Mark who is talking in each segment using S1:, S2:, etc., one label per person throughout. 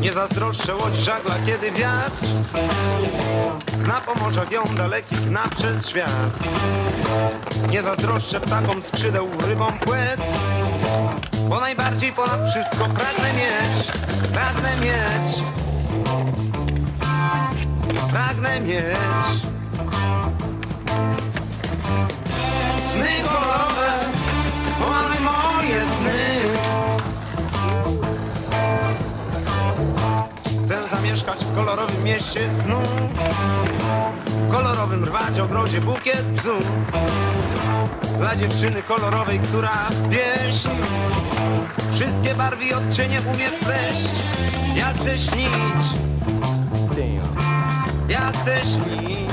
S1: Nie zazdroszczę łodzi żagla, kiedy wiatr Na pomorzach ją dalekich na przez świat. Nie zazdroszczę ptakom skrzydeł, rybom płet Bo najbardziej ponad wszystko pragnę mieć Pragnę mieć Pragnę mieć Chcę zamieszkać w kolorowym mieście snu. W kolorowym rwać ogrodzie bukiet bzu. Dla dziewczyny kolorowej, która pieśń Wszystkie barwy i odcienie umie wpleść Ja chcę śnić. Ja chcę śnić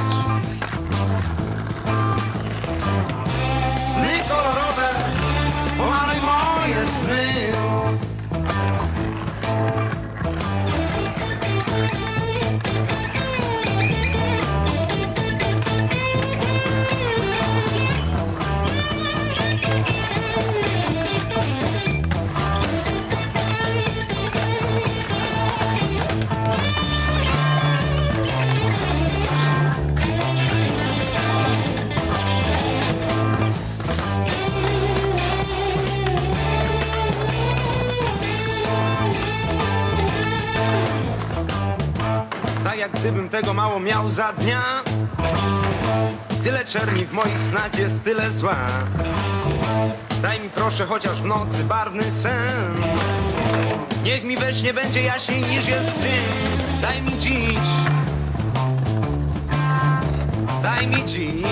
S1: jak gdybym tego mało miał za dnia. Tyle czerni w moich snach jest tyle zła. Daj mi proszę chociaż w nocy barwny sen. Niech mi we śnie będzie jaśniej niż jest dzień. Daj mi dziś. Daj mi dziś